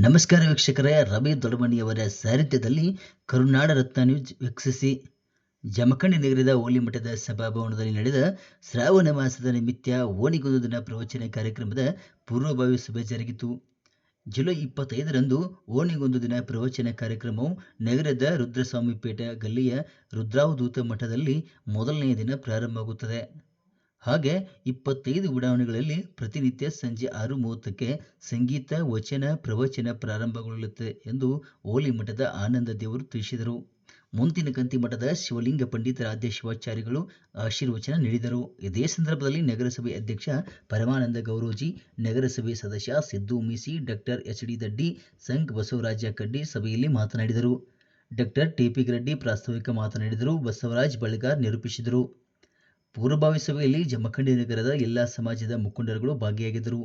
ನಮಸ್ಕಾರ ವೀಕ್ಷಕರೇ ರವಿ ದೊಡಮಣಿಯವರ ಸಾರಥ್ಯದಲ್ಲಿ ಕರುನಾಡ ರತ್ನ ನ್ಯೂಸ್ ವೀಕ್ಷಿಸಿ ಜಮಖಂಡಿ ನಗರದ ಓಲಿ ಮಠದ ಸಭಾಭವನದಲ್ಲಿ ನಡೆದ ಶ್ರಾವಣ ಮಾಸದ ನಿಮಿತ್ತ ಓಣಿಗೊಂದು ದಿನ ಪ್ರವಚನ ಕಾರ್ಯಕ್ರಮದ ಪೂರ್ವಭಾವಿ ಸಭೆ ಜರುಗಿತು. ಜುಲೈ ಇಪ್ಪತ್ತೈದರಂದು ಓಣಿಗೊಂದು ದಿನ ಪ್ರವಚನ ಕಾರ್ಯಕ್ರಮವು ನಗರದ ರುದ್ರಸ್ವಾಮಿಪೇಟ ಗಲ್ಲಿಯ ರುದ್ರಾವಧೂತ ಮಠದಲ್ಲಿ ಮೊದಲನೆಯ ದಿನ ಪ್ರಾರಂಭವಾಗುತ್ತದೆ. ಹಾಗೆ ಇಪ್ಪತ್ತೈದು ಉಡಾವಣೆಗಳಲ್ಲಿ ಪ್ರತಿನಿತ್ಯ ಸಂಜೆ ಆರು ಮೂವತ್ತಕ್ಕೆ ಸಂಗೀತ, ವಚನ, ಪ್ರವಚನ ಪ್ರಾರಂಭಗೊಳ್ಳುತ್ತದೆ ಎಂದು ಓಲಿ ಮಠದ ಆನಂದ ದೇವರು ತಿಳಿಸಿದರು. ಮುಂದಿನ ಗಂತಿ ಮಠದ ಶಿವಲಿಂಗ ಪಂಡಿತರಾಧ್ಯ ಶಿವಾಚಾರ್ಯಗಳು ಆಶೀರ್ವಚನ ನೀಡಿದರು. ಇದೇ ಸಂದರ್ಭದಲ್ಲಿ ನಗರಸಭೆ ಅಧ್ಯಕ್ಷ ಪರಮಾನಂದ ಗೌರೋಜಿ, ನಗರಸಭೆ ಸದಸ್ಯ Siddu Meesi, doctor H D Daddi, Sangh Basavaraja Kaddi ಸಭೆಯಲ್ಲಿ ಮಾತನಾಡಿದರು. ಡಾಕ್ಟರ್ ಟಿಪಿ ರೆಡ್ಡಿ ಪ್ರಾಸ್ತಾವಿಕ ಮಾತನಾಡಿದರು. ಬಸವರಾಜ್ ಬಳಿಗಾರ್ ನಿರೂಪಿಸಿದರು. ಪೂರ್ವಭಾವಿ ಸಭೆಯಲ್ಲಿ ಜಮಖಂಡಿ ನಗರದ ಎಲ್ಲ ಸಮಾಜದ ಮುಖಂಡರುಗಳು ಭಾಗಿಯಾಗಿದ್ದರು.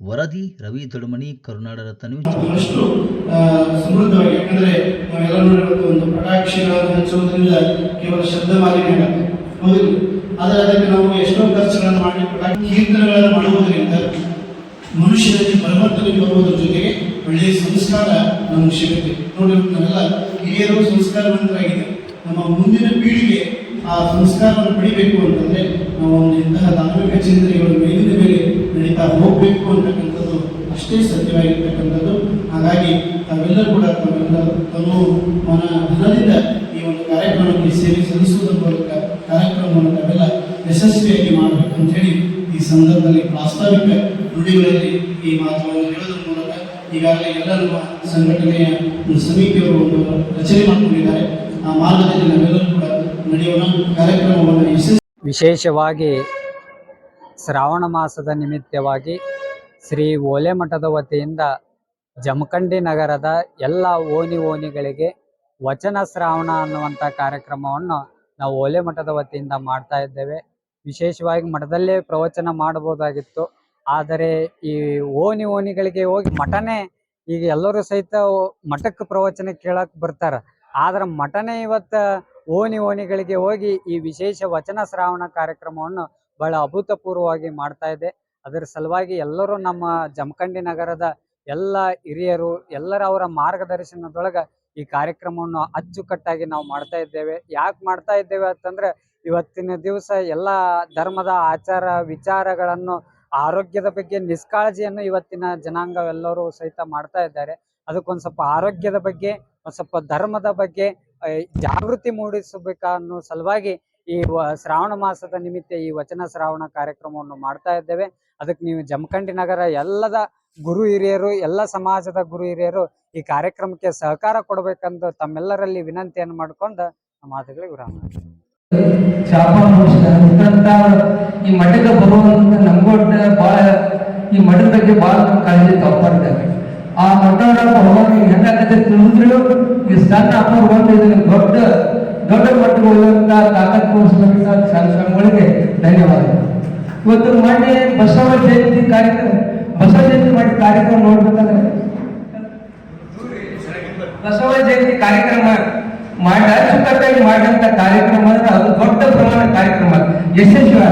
ವರದಿ ರವಿ ದೊಡಮಣಿ ಕರುನಾಡ ರತ್ನ ಬಹಳಷ್ಟು ಸಮೃದ್ಧವಾಗಿ, ಯಾಕಂದ್ರೆ ನಾವೆಲ್ಲ ನೋಡಿರುವಂತ ಒಂದು ಪಟಾಕ್ಷಿಗಳನ್ನು ಹಚ್ಚುವುದರಿಂದ ಕೇವಲ ಶಬ್ದ ಮಾಲಿನ್ಯ ಹೌದು ಆದರೆ ಅದಕ್ಕೆ ನಾವು ಎಷ್ಟೋ ಖರ್ಚುಗಳನ್ನು ಮಾಡಿ ಪಟಾಕಿ ಕೀರ್ತನೆಗಳನ್ನು ಮಾಡುವುದರಿಂದ ಮನುಷ್ಯರಲ್ಲಿ ಪರಿವರ್ತನೆ ಬರುವುದರ ಜೊತೆಗೆ ಒಳ್ಳೆಯ ಸಂಸ್ಕಾರ ನಮಗೆ ಸಿಗುತ್ತೆ ನೋಡಿ ನಾವೆಲ್ಲ ಹಿರಿಯರು ಸಂಸ್ಕಾರವಂತರಾಗಿದೆ ನಮ್ಮ ಮುಂದಿನ ಪೀಳಿಗೆ ಆ ಸಂಸ್ಕಾರವನ್ನು ಪಡಿಬೇಕು ಅಂತಂದ್ರೆ ನಾವು ಇಂತಹ ಧಾರ್ಮಿಕ ಚಿಂತನೆಗಳು ಮೇಲಿನ ಮೇಲೆ ನಡೀತಾ ಹೋಗಬೇಕು ಅಂತಕ್ಕಂಥದ್ದು ಅಷ್ಟೇ ಸತ್ಯವಾಗಿರ್ತಕ್ಕಂಥದ್ದು. ಹಾಗಾಗಿ ತಾವೆಲ್ಲರೂ ಕೂಡ ತಮ್ಮೆಲ್ಲ ತಮ್ಮ ಮನ ಧನದಿಂದ ಈ ಒಂದು ಕಾರ್ಯಕ್ರಮಕ್ಕೆ ಸೇವೆ ಸಲ್ಲಿಸುವುದರ ಮೂಲಕ ಕಾರ್ಯಕ್ರಮವನ್ನು ತಾವೆಲ್ಲ ಯಶಸ್ವಿಯಾಗಿ ಮಾಡಬೇಕು ಅಂತ ಹೇಳಿ ಈ ಸಂದರ್ಭದಲ್ಲಿ ಪ್ರಾಸ್ತಾವಿಕ ನುಡಿಗಳಲ್ಲಿ ಈ ಮಾತುಗಳನ್ನು ಹೇಳೋದ್ರ ಮೂಲಕ ಈಗಾಗಲೇ ಎಲ್ಲರೂ ಸಂಘಟನೆಯ ಒಂದು ಸಮಿತಿಯವರು ಒಂದು ರಚನೆ ಮಾಡಿಕೊಂಡಿದ್ದಾರೆ. ಆ ಮಾರ್ಗದಲ್ಲಿ ನಾವೆಲ್ಲರೂ ಕೂಡ ನಡೆಯೋಣ. ಕಾರ್ಯಕ್ರಮವನ್ನು ಯಶಸ್ವಿ ವಿಶೇಷವಾಗಿ ಶ್ರಾವಣ ಮಾಸದ ನಿಮಿತ್ತವಾಗಿ ಶ್ರೀ ಓಲೆ ಮಠದ ವತಿಯಿಂದ ಜಮಖಂಡಿ ನಗರದ ಎಲ್ಲ ಓಣಿ ಓಣಿಗಳಿಗೆ ವಚನ ಶ್ರಾವಣ ಅನ್ನುವಂಥ ಕಾರ್ಯಕ್ರಮವನ್ನು ನಾವು ಓಲೆ ಮಠದ ವತಿಯಿಂದ ಮಾಡ್ತಾ ಇದ್ದೇವೆ. ವಿಶೇಷವಾಗಿ ಮಠದಲ್ಲೇ ಪ್ರವಚನ ಮಾಡಬಹುದಾಗಿತ್ತು. ಆದರೆ ಈ ಓಣಿ ಓಣಿಗಳಿಗೆ ಹೋಗಿ ಮಠನೇ ಈಗ ಎಲ್ಲರೂ ಸಹಿತ ಮಠಕ್ಕೆ ಪ್ರವಚನ ಕೇಳಕ್ ಬರ್ತಾರ. ಆದ್ರೆ ಮಠನೇ ಇವತ್ತು ಓಣಿ ಓಣಿಗಳಿಗೆ ಹೋಗಿ ಈ ವಿಶೇಷ ವಚನ ಶ್ರಾವಣ ಕಾರ್ಯಕ್ರಮವನ್ನು ಬಹಳ ಅಭೂತಪೂರ್ವವಾಗಿ ಮಾಡ್ತಾ ಇದೆ. ಅದರ ಸಲುವಾಗಿ ಎಲ್ಲರೂ ನಮ್ಮ ಜಮಖಂಡಿ ನಗರದ ಎಲ್ಲ ಹಿರಿಯರು, ಎಲ್ಲರ ಅವರ ಮಾರ್ಗದರ್ಶನದೊಳಗ ಈ ಕಾರ್ಯಕ್ರಮವನ್ನು ಅಚ್ಚುಕಟ್ಟಾಗಿ ನಾವು ಮಾಡ್ತಾ ಇದ್ದೇವೆ. ಯಾಕೆ ಮಾಡ್ತಾ ಇದ್ದೇವೆ ಅಂತಂದ್ರೆ, ಇವತ್ತಿನ ದಿವಸ ಎಲ್ಲ ಧರ್ಮದ ಆಚಾರ ವಿಚಾರಗಳನ್ನು, ಆರೋಗ್ಯದ ಬಗ್ಗೆ ನಿಷ್ಕಾಳಜಿಯನ್ನು ಇವತ್ತಿನ ಜನಾಂಗವೆಲ್ಲರೂ ಸಹಿತ ಮಾಡ್ತಾ ಇದ್ದಾರೆ. ಅದಕ್ಕೊಂದು ಸ್ವಲ್ಪ ಆರೋಗ್ಯದ ಬಗ್ಗೆ, ಒಂದ್ ಸ್ವಲ್ಪ ಧರ್ಮದ ಬಗ್ಗೆ ಜಾಗೃತಿ ಮೂಡಿಸಬೇಕನ್ನೋ ಸಲುವಾಗಿ ಈ ಶ್ರಾವಣ ಮಾಸದ ನಿಮಿತ್ತ ಈ ವಚನ ಶ್ರಾವಣ ಕಾರ್ಯಕ್ರಮವನ್ನು ಮಾಡ್ತಾ ಇದ್ದೇವೆ. ಅದಕ್ಕೆ ನೀವು ಜಮಖಂಡಿ ನಗರ ಎಲ್ಲದ ಗುರು ಹಿರಿಯರು, ಎಲ್ಲ ಸಮಾಜದ ಗುರು ಹಿರಿಯರು ಈ ಕಾರ್ಯಕ್ರಮಕ್ಕೆ ಸಹಕಾರ ಕೊಡಬೇಕಂದು ತಮ್ಮೆಲ್ಲರಲ್ಲಿ ವಿನಂತಿಯನ್ನು ಮಾಡ್ಕೊಂಡು ಮಾತುಗಳಿಗೆ ವಿರಾಮ ಈ ಮಠದ ಬರುವಂತ ನಮ್ಗೊಟ್ಟ ಬಹಳ ಈ ಮಠದ ಬಗ್ಗೆ ಬಹಳ ಕಾಳಜಿ ತಗೊಂಡಿದ್ದಾರೆ ಆ ಮಠ ಭಗವಾನ್ ಹೆಂಗಾಗತ್ತೆ ತಿಳಿದ್ರು ಈ ಸಣ್ಣ ಅಪ್ಪ ಬಂದು ದೊಡ್ಡ ದೊಡ್ಡ ಮಟ್ಟಿಗೆ ಹೋಗುವಂತ ತಾಕತ್ ತೋರಿಸಿದಂತ ಸಣ್ಣ ಸಣ್ಣಗಳಿಗೆ ಧನ್ಯವಾದ. ಇವತ್ತು ಮೊನ್ನೆ ಬಸವ ಜಯಂತಿ ಕಾರ್ಯಕ್ರಮ ಬಸವ ಜಯಂತಿ ಮಾಡಿ ಕಾರ್ಯಕ್ರಮ ನೋಡ್ಬೇಕಂದ್ರೆ ಬಸವ ಜಯಂತಿ ಕಾರ್ಯಕ್ರಮ ಮಾಡ ಅಚ್ಚುಕಟ್ಟಾಗಿ ಮಾಡಿದಂತ ಕಾರ್ಯಕ್ರಮ ಅಂದ್ರೆ ಅದು ದೊಡ್ಡ ಪ್ರಮಾಣ ಕಾರ್ಯಕ್ರಮ. ಯಶಸ್ವಿ.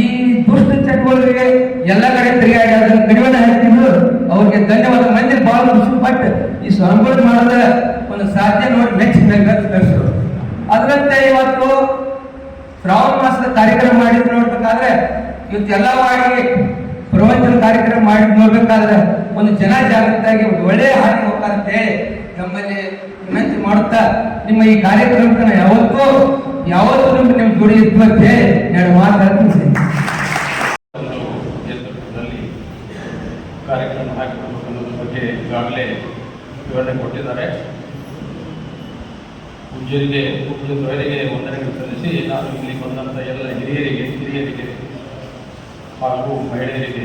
ಈ ದುಷ್ಟ ಚಟುವಟಿಕೆಗೆ ಎಲ್ಲ ಕಡೆ ತಿರುಗಾಡಿ ಅದನ್ನ ಕಡಿವಾಣ ಹಾಕಿದ್ರು ಅವ್ರಿಗೆ ಧನ್ಯವಾದ. ಮಂದಿ ಬಹಳ ಖುಷಿ ಪಟ್ಟು ಈ ಸ್ವಾಮಿಗಳು ಮಾಡಿದ್ರೆ ಒಂದು ಸಾಧ್ಯ ನೋಡಿ ಮೆಚ್ಚಬೇಕಂತ ಕಳಿಸಿದ್ರು ಅದರಂತೆ ಇವತ್ತು ಶ್ರಾವಣ ಮಾಸದ ಕಾರ್ಯಕ್ರಮ ಮಾಡಿದ್ ನೋಡ್ಬೇಕಾದ್ರೆ, ಇವತ್ತೆಲ್ಲ ಮಾಡಿ ಪ್ರವಚನ ಕಾರ್ಯಕ್ರಮ ಮಾಡಿ ನೋಡ್ಬೇಕಾದ್ರೆ ಒಂದು ಜನ ಜಾಗೃತಿಯಾಗಿ ಒಳ್ಳೆಯ ಹಾಡಿ ಹೋಗ್ತಾರಂತ ಹೇಳಿ ನಮ್ಮಲ್ಲಿ ವಿನಂತಿ ಮಾಡುತ್ತಾ, ನಿಮ್ಮ ಈ ಕಾರ್ಯಕ್ರಮಕ್ಕೆ ಯಾವತ್ತೂ ಯಾವತ್ತೂ ನಿಮ್ಗೆ ನಿಮ್ಗೆ ಇದ್ದು ಅಂತ ಹೇಳಿ ಎರಡು ಮಾತಾಡ್ತೀನಿ ಕಾರ್ಯಕ್ರಮ ಹಾಕಿಕೊಡ್ಬೇಕು ಅನ್ನೋದ್ರ ಬಗ್ಗೆ ಈಗಾಗಲೇ ವಿವರಣೆ ಕೊಟ್ಟಿದ್ದಾರೆ. ಪೂಜ್ಯರಿಗೆ ಪೂಜ್ಯ ದ್ವಯರಿಗೆ ವಂದನೆಗಳು ಸಲ್ಲಿಸಿ ನಾನು ಇಲ್ಲಿ ಬಂದಂಥ ಎಲ್ಲ ಹಿರಿಯರಿಗೆ ಹಿರಿಯರಿಗೆ ಹಾಗೂ ಮಹಿಳೆಯರಿಗೆ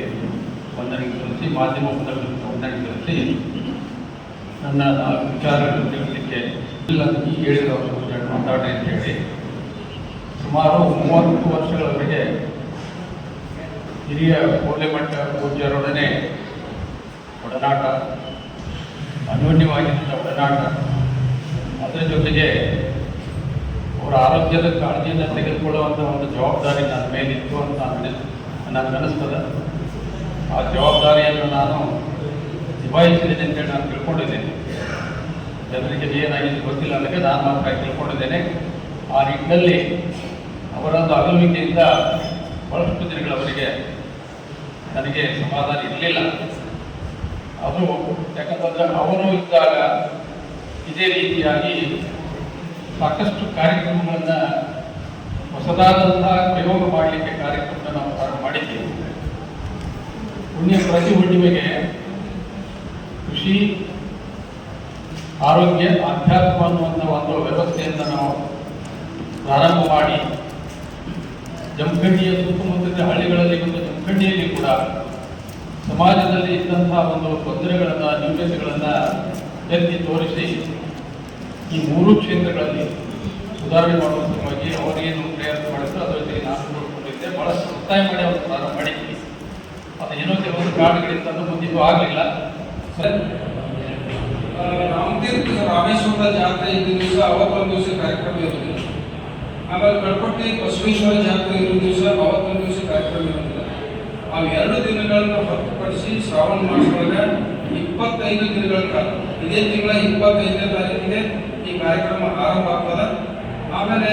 ವಂದನೆಗಳು ಸಲ್ಲಿಸಿ ಮಾಧ್ಯಮ ಮುಖಂಡರಿಗೆ ವಂದನೆಗಳು ಸಲ್ಲಿಸಿ ನನ್ನ ವಿಚಾರಗಳನ್ನು ತಿಳಿಸಲಿಕ್ಕೆ ಇಲ್ಲ ಈ ಹೇಳಿದ ಮಾತಾಡಿ ಅಂತ ಹೇಳಿ. ಸುಮಾರು ಮೂವತ್ತು ವರ್ಷಗಳವರೆಗೆ ಹಿರಿಯ ಕೋಲೆಮಠ ಪೂಜ್ಯರೊಡನೆ ಒಡನಾಟ ಅನ್ಯೋನ್ಯವಾಗಿದ್ದ ಒಡನಾಟ ಅದರ ಜೊತೆಗೆ ಅವರ ಆರೋಗ್ಯದ ಕಾಳಜಿಯನ್ನು ತೆಗೆದುಕೊಳ್ಳುವಂಥ ಒಂದು ಜವಾಬ್ದಾರಿ ನನ್ನ ಮೇಲಿತ್ತು ಅಂತ ನಾನು ನನಗನ್ನಿಸ್ತದೆ ಆ ಜವಾಬ್ದಾರಿಯನ್ನು ನಾನು ನಿಭಾಯಿಸಿದ್ದೇನೆ ಅಂತೇಳಿ ನಾನು ತಿಳ್ಕೊಂಡಿದ್ದೇನೆ. ಜನರಿಗೆ ಏನಾಗಿದೆ ಗೊತ್ತಿಲ್ಲ ನನಗೆ ನಾನು ಮಾತ್ರ ತಿಳ್ಕೊಂಡಿದ್ದೇನೆ. ಆ ನಿಟ್ಟಿನಲ್ಲಿ ಅವರೊಂದು ಅಗಲುವಿಕೆಯಿಂದ ಬಹಳಷ್ಟು ದಿನಗಳವರೆಗೆ ನನಗೆ ಸಮಾಧಾನ ಇರಲಿಲ್ಲ. ಅದು ಯಾಕಂತಂದರೆ ಅವರು ಇದ್ದಾಗ ಇದೇ ರೀತಿಯಾಗಿ ಸಾಕಷ್ಟು ಕಾರ್ಯಕ್ರಮಗಳನ್ನು ಹೊಸದಾದಂತಹ ಪ್ರಯೋಗ ಮಾಡಲಿಕ್ಕೆ ಕಾರ್ಯಕ್ರಮವನ್ನು ನಾವು ಪ್ರಾರಂಭ ಮಾಡಿದ್ದೇವೆ. ಪುಣ್ಯ ಪ್ರತಿ ಹುಣ್ಣಿಮೆಗೆ ಕೃಷಿ, ಆರೋಗ್ಯ ಆಧ್ಯಾತ್ಮ ಅನ್ನುವಂಥ ಒಂದು ವ್ಯವಸ್ಥೆಯನ್ನು ನಾವು ಪ್ರಾರಂಭ ಮಾಡಿ, ಜಮಖಂಡಿಯ ಸುತ್ತಮುತ್ತಲಿನ ಹಳ್ಳಿಗಳಲ್ಲಿ ಮತ್ತು ಜಮಖಂಡಿಯಲ್ಲಿ ಕೂಡ ಸಮಾಜದಲ್ಲಿ ಇದ್ದಂತಹ ಒಂದು ತೊಂದರೆಗಳನ್ನು, ನ್ಯೂನತೆಗಳನ್ನು ಎತ್ತಿ ತೋರಿಸಿ ಈ ಮೂರು ಕ್ಷೇತ್ರಗಳಲ್ಲಿ ಸುಧಾರಣೆ ಮಾಡುವ ಸಲುವಾಗಿ ಅವರೇನು ಪ್ರಯತ್ನ ಮಾಡಿದ್ರು, ಅದರ ಜೊತೆಗೆ ನಾನು ನೋಡಿಕೊಂಡಿದ್ದೆ. ಬಹಳಷ್ಟು ಒತ್ತಾಯ ಮಾಡಿ ಅವರು ಪ್ರಾರಂಭ ಮಾಡಿದ್ವಿ ಅದು ಏನೋ ಕೆಲವೊಂದು ಕಾರಣಗಳಿಂದ ಮುಂದಿದ್ದು ಆಗಲಿಲ್ಲ. ರಾಮತೀರ್ಥ ರಾಮೇಶ್ವರ ಜಾತ್ರೆ ಇದ್ದ ದಿವಸ ಅವತ್ತೊಂದು ದಿವಸ ಕಾರ್ಯಕ್ರಮ ಇರಲಿಲ್ಲ ಆಮೇಲೆ ಕಳ್ಕೊಟ್ಟಿ ಬಸವೇಶ್ವರ ಜಾತ್ರೆ ಇರೋ ದಿವಸ ಅವತ್ತೊಂದು ದಿವಸ ಕಾರ್ಯಕ್ರಮ ಇರಲಿಲ್ಲ ಆ ಎರಡು ದಿನಗಳನ್ನು ಹೊರತುಪಡಿಸಿ ಶ್ರಾವಣ ಮಾಸದಾಗ ಇಪ್ಪತ್ತೈದು ದಿನಗಳ ಕಾಲ. ಇದೇ ತಿಂಗಳ ಇಪ್ಪತ್ತೈದನೇ ತಾರೀಕಿಗೆ ಈ ಕಾರ್ಯಕ್ರಮ ಆರಂಭ ಆಗ್ತದೆ. ಆಮೇಲೆ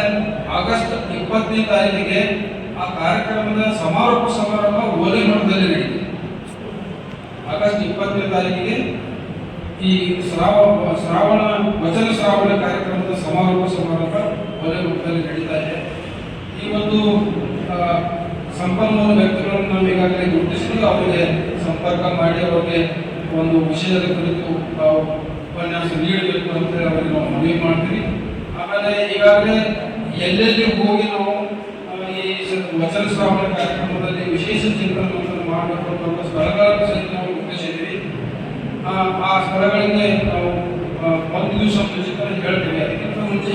ಆಗಸ್ಟ್ ಇಪ್ಪತ್ತನೇ ತಾರೀಕಿಗೆ ಆ ಕಾರ್ಯಕ್ರಮದ ಸಮಾರೋಪ ಸಮಾರಂಭ ಓಲೆ ಮಠದಲ್ಲಿ ನಡೆಯುತ್ತೆ ಆಗಸ್ಟ್ ಇಪ್ಪತ್ತನೇ ತಾರೀಕಿಗೆ ಈ ಶ್ರಾವ, ಶ್ರಾವಣ, ವಚನ ಶ್ರಾವಣ ಕಾರ್ಯಕ್ರಮದ ಸಮಾರೋಪ ಸಮಾರಂಭ ಒಲೆ ಮಠದಲ್ಲಿ ನಡೀತಾ ಇದೆ. ಈ ಒಂದು ಸಂಪನ್ಮೂಲ ವ್ಯಕ್ತಿಗಳನ್ನು ನಾವು ಈಗಾಗಲೇ ಗುರುತಿಸಿದ್ದು ಅವರಿಗೆ ಸಂಪರ್ಕ ಮಾಡಿ, ಅವರಿಗೆ ಒಂದು ವಿಷಯದ ಕುರಿತು ನಾವು ಉಪನ್ಯಾಸ ನೀಡಬೇಕು ಅಂತ ಅವರಿಗೆ ನಾವು ಮನವಿ ಮಾಡ್ತೀವಿ. ಆಮೇಲೆ ಈಗಾಗಲೇ ಎಲ್ಲೆಲ್ಲಿ ಹೋಗಿ ನಾವು ಈ ವಚನ ಶ್ರಾವಣ ಕಾರ್ಯಕ್ರಮದಲ್ಲಿ ವಿಶೇಷ ಚಿಂತನ ಮಾಡಬೇಕು ಅಂತ ಸ್ಥಳಗಳನ್ನು ಸಹಿತ ನಾವು ಉದ್ದೇಶಿದ್ವಿ ಆ ಆ ಸ್ಥಳಗಳಿಗೆ ನಾವು ಒಂದು ದಿವಸ ಮುಂಚಿತ ಹೇಳ್ತೀವಿ. ಅದಕ್ಕಿಂತ ಮುಂಚೆ